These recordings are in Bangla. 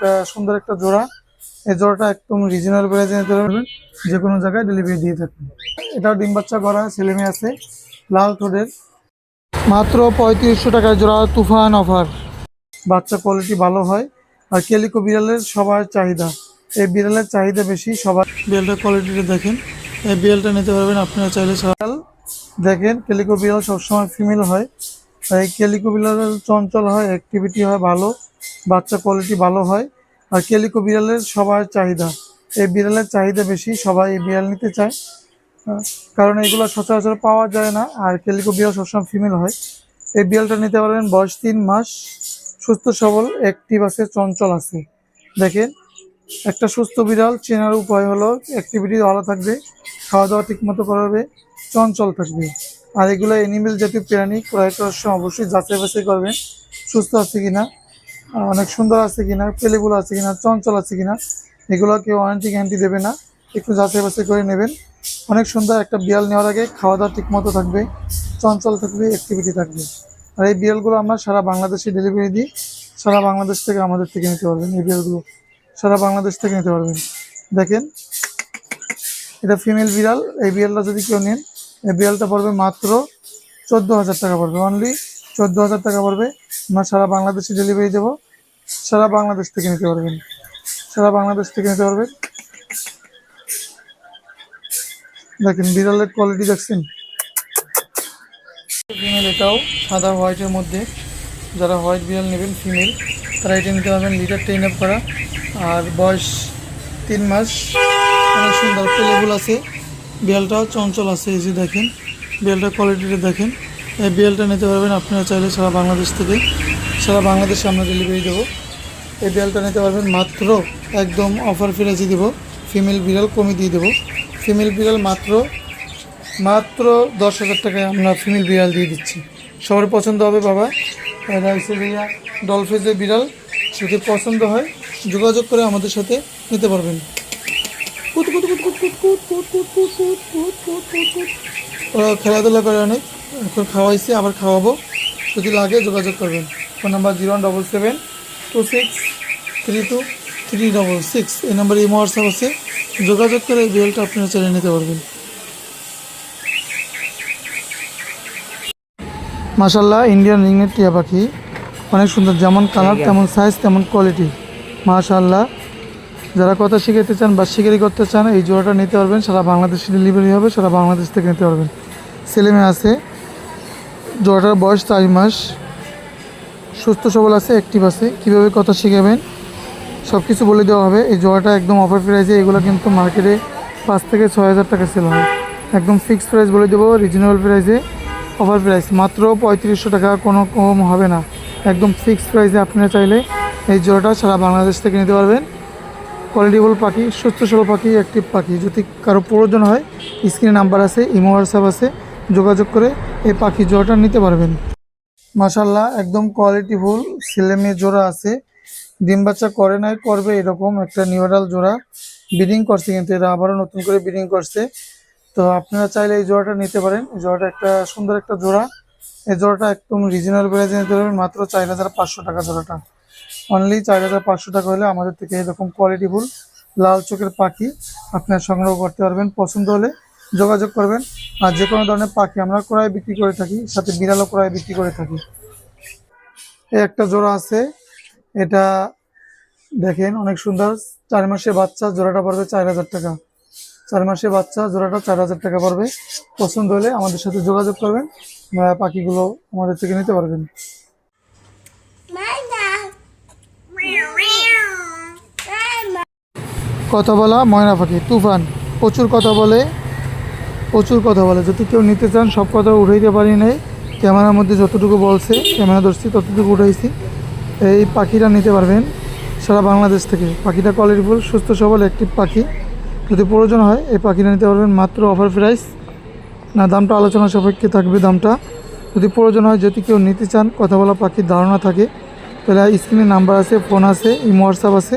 একটা সুন্দর একটা জোড়া। এই জোড়াটা একদম রিজনাল প্রাইসে নিতে পারবেন। যে কোনো জায়গায় ডেলিভারি দিয়ে থাকবেন এটাও ডিম বাচ্চা করা, ছেলে মেয়ে আছে, লাল ঠোঁটের। মাত্র পঁয়ত্রিশশো টাকায় জোড়া তুফান অফার বাচ্চা কোয়ালিটি ভালো হয়। আর কেলিকো বিড়ালের সবার চাহিদা। এই বিড়ালের চাহিদা বেশি, সবার বিড়ালটার কোয়ালিটিটা দেখেন। এই বিড়ালটা নিতে পারবেন আপনারা চাইলে সকাল দেখেন, কেলিকো বিড়াল সবসময় ফিমেল হয়। এই কেলিকো বিড়াল চঞ্চল হয় অ্যাক্টিভিটি হয় ভালো। বাচ্চা কোয়ালিটি ভালো হয়। আর কেলিকো বিড়ালের সবার চাহিদা। এই বিড়ালের চাহিদা বেশি, সবাই এই বিড়াল নিতে চায়। কারণ এগুলো সচরাচর পাওয়া যায় না, আর কেলিকো বিড়াল সবসময় ফিমেল হয়। এই বিড়ালটা নিতে পারবেন বয়স তিন মাস, সুস্থ, সবল অ্যাক্টিভ আছে, চঞ্চল আছে। দেখেন, একটা সুস্থ বিড়াল চেনার উপায় হলো অ্যাক্টিভিটি ভালো থাকবে খাওয়া দাওয়া ঠিকমতো করাবে, চঞ্চল থাকবে। আর এগুলো অ্যানিমেল জাতীয় প্রাণী ক্রয় করার সময় অবশ্যই যাচাই বাছাই করবেন, সুস্থ আছে কিনা। অনেক সুন্দর আছে কিনা, পেলেগুলো আছে কিনা, চঞ্চল আছে কিনা এগুলো কেউ ওয়ারেন্টি গ্যারান্টি দেবে না। একটু যাচাই বাছাই করে নেবেন। অনেক সুন্দর একটা বিড়াল নেওয়ার আগে খাওয়া দাওয়া ঠিকমতো থাকবে, চঞ্চল থাকবে অ্যাক্টিভিটি থাকবে। আর এই বিড়ালগুলো আমরা সারা বাংলাদেশে ডেলিভারি দিই, সারা বাংলাদেশ থেকে আমাদের থেকে নিতে পারবেন এই বিড়ালগুলো। সারা বাংলাদেশ থেকে নিতে পারবেন। দেখেন, এটা ফিমেল বিড়াল, এই বিড়ালটা যদি কেউ নেন, এই বিড়ালটা পড়বে মাত্র চোদ্দ হাজার টাকা পড়বে। অনলি চোদ্দ হাজার টাকা পড়বে। আমরা সারা বাংলাদেশে ডেলিভারি দেবো। সারা বাংলাদেশ থেকে নিতে পারবেন। সারা বাংলাদেশ থেকে নিতে পারবেন। দেখেন, বিড়ালের কোয়ালিটি দেখছেন? ফিমেল এটাও সাদা হোয়াইটের মধ্যে। যারা হোয়াইট বিড়াল নেবেন ফিমেল তারা এটা নিতে পারবেন। লিটার ট্রেন আপ করা। আর বয়স তিন মাস। অনেক সুন্দর পেলেবুল আছে। বিড়ালটাও চঞ্চল আছে, এই যে দেখেন। বিড়ালটার কোয়ালিটিটা দেখেন। এই বিড়ালটা নিতে পারবেন আপনারা চাইলে সারা বাংলাদেশ থেকে সারা বাংলাদেশে আমরা ডেলিভারি দেবো এই বিড়ালটা নিতে পারবেন মাত্র একদম অফার প্রাইসে দেবো ফিমেল বিড়াল কমে দিয়ে দেবো ফিমেল বিড়াল মাত্র মাত্র দশ হাজার টাকায় আমরা ফিমেল বিড়াল দিয়ে দিচ্ছি সবার পছন্দ হবে বাবা এটা হচ্ছে বিড়াল যদি পছন্দ হয় যোগাযোগ করে আমাদের সাথে নিতে পারবেন। ওরা খেলাধুলা করে অনেক এখন খাওয়াইছি আবার খাওয়াবো। যদি লাগে যোগাযোগ করবেন। Phone number zero one double seven two six three two three double six. এই নাম্বারে ইমো হোয়াটসঅ্যাপ আছে। যোগাযোগ করে এই বিড়ালটা আপনারা চালিয়ে নিতে পারবেন। মাশাল্লাহ ইন্ডিয়ান রিংয়ের টিয়া পাখি। অনেক সুন্দর যেমন কালার তেমন সাইজ তেমন কোয়ালিটি মাশাল্লাহ যারা কথা শিখাতে চান বা শিকারি করতে চান এই জোড়াটা নিতে পারবেন। সারা বাংলাদেশে ডেলিভারি হবে সারা বাংলাদেশ থেকে নিতে পারবেন। ছেলে মেয়ে আছে। জোড়াটার বয়স চার মাস সুস্থ সবল আছে অ্যাক্টিভ আছে। কীভাবে কথা শিখাবেন? সব কিছু বলে দেওয়া হবে। এই জোড়াটা একদম অফার প্রাইসে এগুলো কিন্তু মার্কেটে পাঁচ থেকে ছয় হাজার টাকা সেল হয় একদম ফিক্সড প্রাইস বলে দেবো রিজনেবল প্রাইসে অফার প্রাইস মাত্র পঁয়ত্রিশশো টাকা, কোনো কম হবে না। একদম ফিক্সড প্রাইসে আপনারা চাইলে এই জোড়াটা সারা বাংলাদেশ থেকে নিতে পারবেন। কোয়ালিটিবল পাখি, সুস্থ সবল পাখি অ্যাক্টিভ পাখি। যদি কারও প্রয়োজন হয় স্ক্রিনে নাম্বার আছে ইমো হোয়াটসঅ্যাপ আছে। যোগাযোগ করে এই পাখি জোড়াটা নিতে পারবেন। মাশাল্লাহ একদম কোয়ালিটিফুল ছেলে মেয়ে জোড়া আছে। ডিম বাচ্চা করে নাই, করবে এরকম একটা নিউরাল জোড়া। ব্রিডিং করছে কিন্তু, এরা আবারও নতুন করে ব্রিডিং করছে। তো আপনারা চাইলে এই জোড়াটা নিতে পারেন। এই জোড়াটা একটা সুন্দর একটা জোড়া। এই জোড়াটা একদম রিজনাল প্রাইসে নিতে পারবেন, মাত্র চার হাজার পাঁচশো টাকা জোড়াটা। অনলি চার হাজার পাঁচশো টাকা হলে আমাদের থেকে এরকম কোয়ালিটিফুল লাল চোখের পাখি আপনারা সংগ্রহ করতে পারবেন। পছন্দ হলে যোগাযোগ করবেন। আর যে কোনো ধরনের পাখি আমরা ক্রয় বিক্রি করে থাকি, সাথে বিড়ালও ক্রয় বিক্রি করে থাকি। একটা জোড়া আছে। এটা দেখেন, অনেক সুন্দর। চার মাসের বাচ্চা, জোড়াটা পড়বে চার হাজার টাকা। চার মাসের বাচ্চা, জোড়াটা চার হাজার টাকা পড়বে। পছন্দ হলে আমাদের সাথে যোগাযোগ করবেন। আপনারা পাখিগুলো আমাদের থেকে নিতে পারবেন। কথা বলা ময়না পাখি, তুফান। প্রচুর কথা বলে। প্রচুর কথা বলে। যদি কেউ নিতে চান, সব কথা উঠাইতে পারি নাই। ক্যামেরার মধ্যে যতটুকু বলছে, ক্যামেরা ধরছি, ততটুকু উঠাইছি। এই পাখিটা নিতে পারবেন সারা বাংলাদেশ থেকে। পাখিটা কোয়ালিটিফুল সুস্থ, সবল অ্যাক্টিভ পাখি। যদি প্রয়োজন হয়, এই পাখিটা নিতে পারবেন মাত্র অফার প্রাইস না, দামটা আলোচনা সাপেক্ষে থাকবে দামটা। যদি প্রয়োজন হয়, যদি কেউ নিতে চান, কথা বলা পাখির ধারণা থাকে, তাহলে স্ক্রিনে নাম্বার আছে, ফোন আছে, ইমো, হোয়াটসঅ্যাপ আছে।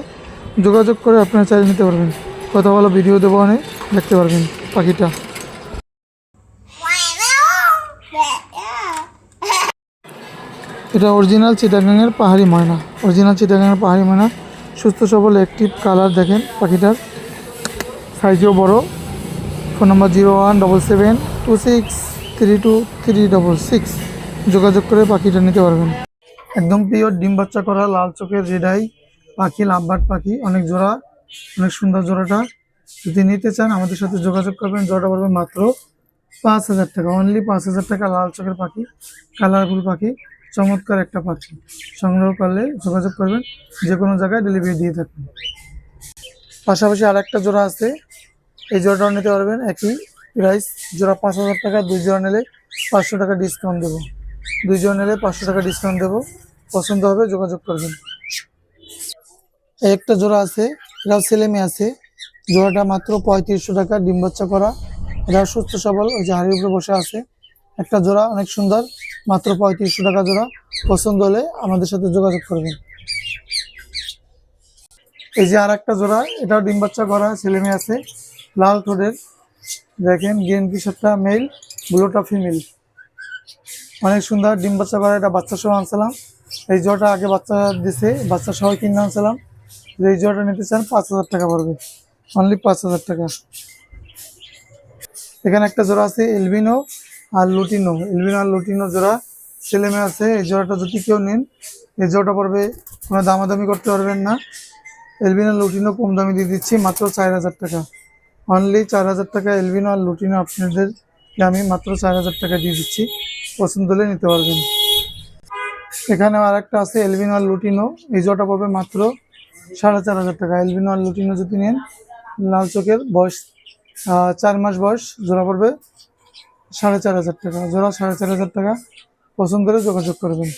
যোগাযোগ করে আপনারা চালিয়ে নিতে পারবেন। কথা বলা ভিডিও দেবো অনেক, দেখতে পারবেন পাখিটা। এটা অরিজিনাল চিটাগাংয়ের পাহাড়ি ময়না। অরিজিনাল চিটাগাংয়ের পাহাড়ি ময়না। সুস্থ, সবল অ্যাক্টিভ কালার দেখেন পাখিটার। সাইজও বড়। Phone number zero one double seven two six three two three double six যোগাযোগ করে পাখিটা নিতে পারবেন। একদম পিওর ডিম বাচ্চা করা, লাল চোখের রেডাই পাখি লাভবার্ড পাখি, অনেক জোড়া, অনেক সুন্দর জোড়াটা। যদি নিতে চান, আমাদের সাথে যোগাযোগ করবেন। জোড়াটা পড়বে মাত্র পাঁচ হাজার টাকা। অনলি পাঁচ হাজার টাকা লাল চোখের পাখি কালারফুল পাখি। চমৎকার একটা পাখি। সংগ্রহ করলে যোগাযোগ করবেন যে কোনো জায়গায় ডেলিভারি দিয়ে থাকবেন পাশাপাশি আর একটা জোড়া আছে। এই জোড়াটাও নিতে পারবেন, একই প্রাইস জোড়া পাঁচ হাজার টাকা, দুই জোড়া নিলে পাঁচশো টাকা ডিসকাউন্ট দেবো। দুই জোড়া নিলে পাঁচশো টাকা ডিসকাউন্ট দেবো। পছন্দ হবে, যোগাযোগ করবেন। একটা জোড়া আছে, এটাও ছেলে মেয়ে আছে। জোড়াটা মাত্র পঁয়ত্রিশশো টাকা, ডিম বাচ্চা করা। এটা সুস্থ সবল, ওই যে হাড়ির উপরে বসে আছে। একটা জোড়া, অনেক সুন্দর, মাত্র পঁয়ত্রিশশো টাকা জোড়া। পছন্দ হলে আমাদের সাথে যোগাযোগ করবেন। এই যে আর একটা জোড়া, এটাও ডিম বাচ্চা করা, ছেলে মেয়ে আছে। লাল ঠোঁটের। দেখেন, গ্রিন পিসারটা মেল ব্লুটা ফিমেল অনেক সুন্দর ডিম বাচ্চা করা, এটা বাচ্চা সহ আনছিলাম। এই জোড়াটা আগে বাচ্চা দিছে, বাচ্চা সহ কিনে আনছিলাম। এই জোড়াটা নিতে চান, পাঁচ হাজার টাকা পড়বে। অনলি পাঁচ হাজার টাকা। এখানে একটা জোড়া আছে এলবিনো আর লুটিনো, এলবিনো আর লুটিনো জোড়া ছেলে মেয়ে আছে, এই জোড়াটা যদি কেউ নেন, এই জোড়াটা পড়বে, কোনো দামাদামি করতে পারবেন না। এলবিনো আর লুটিনো কম দামে দিয়ে দিচ্ছি, মাত্র চার হাজার টাকা। অনলি চার হাজার টাকা এলবিনো আর লুটিনো আপনাদের আমি মাত্র চার হাজার টাকা দিয়ে দিচ্ছি। পছন্দ হলে নিতে পারবেন। এখানে আর একটা আছে, এলবিনো আর লুটিনো। এই জোড়াটা পড়বে মাত্র সাড়ে চার হাজার টাকা। এলবিনো আর লুটিনো যদি নেন, লাল চোখের বয়স চার মাস বয়স, জোড়া পড়বে সাড়ে চার হাজার টাকা জোড়া সাড়ে চার হাজার টাকা। পছন্দ করে যোগাযোগ করবেন।